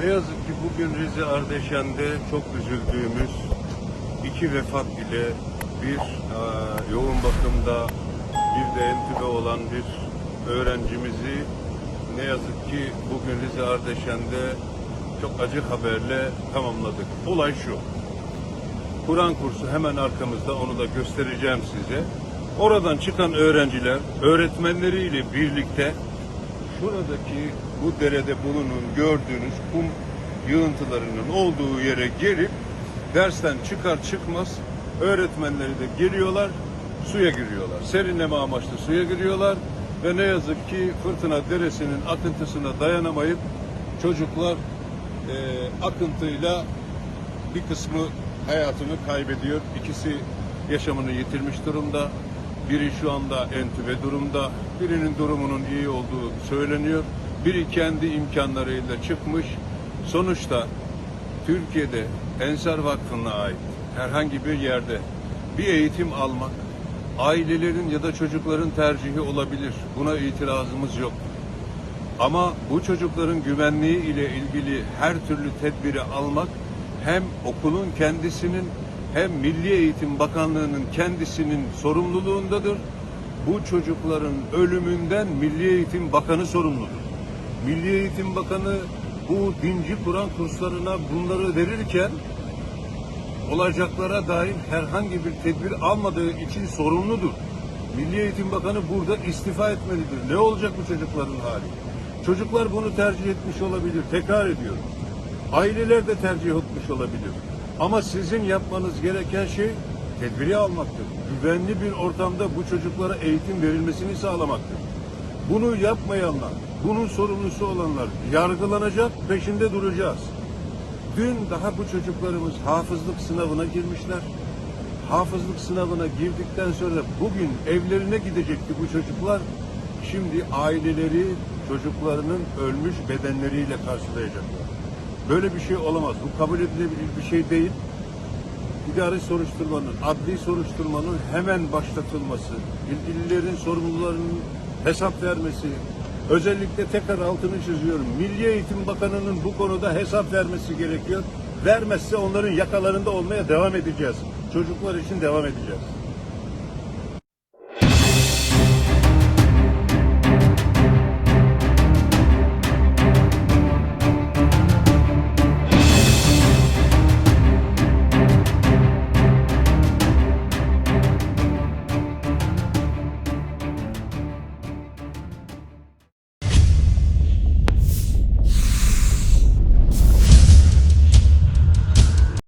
Ne yazık ki bugün Rize Ardeşen'de çok üzüldüğümüz iki vefat ile bir e, yoğun bakımda bir de entübe olan bir öğrencimizi ne yazık ki bugün Rize Ardeşen'de çok acı haberle tamamladık. Olay şu. Kur'an kursu hemen arkamızda onu da göstereceğim size. Oradan çıkan öğrenciler öğretmenleriyle birlikte şuradaki bu derede bulunun gördüğünüz kum yığıntılarının olduğu yere gelip dersten çıkar çıkmaz öğretmenleri de geliyorlar suya giriyorlar. Serinleme amaçlı suya giriyorlar ve ne yazık ki fırtına deresinin akıntısına dayanamayıp çocuklar e, akıntıyla bir kısmı hayatını kaybediyor. İkisi yaşamını yitirmiş durumda. Biri şu anda entübe durumda. Birinin durumunun iyi olduğu söyleniyor. Biri kendi imkanlarıyla çıkmış. Sonuçta Türkiye'de Ensar Vakfı'na ait herhangi bir yerde bir eğitim almak ailelerin ya da çocukların tercihi olabilir. Buna itirazımız yok. Ama bu çocukların güvenliği ile ilgili her türlü tedbiri almak hem okulun kendisinin hem Milli Eğitim Bakanlığı'nın kendisinin sorumluluğundadır. Bu çocukların ölümünden Milli Eğitim Bakanı sorumludur. Milli Eğitim Bakanı bu dinci Kur'an kurslarına bunları verirken olacaklara dair herhangi bir tedbir almadığı için sorumludur. Milli Eğitim Bakanı burada istifa etmelidir. Ne olacak bu çocukların hali? Çocuklar bunu tercih etmiş olabilir. Tekrar ediyorum. Aileler de tercih etmiş olabilir. Ama sizin yapmanız gereken şey tedbiri almaktır. Güvenli bir ortamda bu çocuklara eğitim verilmesini sağlamaktır. Bunu yapmayanlar, bunun sorumlusu olanlar yargılanacak, peşinde duracağız. Dün daha bu çocuklarımız hafızlık sınavına girmişler. Hafızlık sınavına girdikten sonra bugün evlerine gidecekti bu çocuklar. Şimdi aileleri çocuklarının ölmüş bedenleriyle karşılayacaklar. Böyle bir şey olamaz. Bu kabul edilebilir bir şey değil. İdari soruşturmanın, adli soruşturmanın hemen başlatılması, ilgililerin sorumlularının hesap vermesi, özellikle tekrar altını çiziyorum. Milli Eğitim Bakanı'nın bu konuda hesap vermesi gerekiyor. Vermezse onların yakalarında olmaya devam edeceğiz. Çocuklar için devam edeceğiz.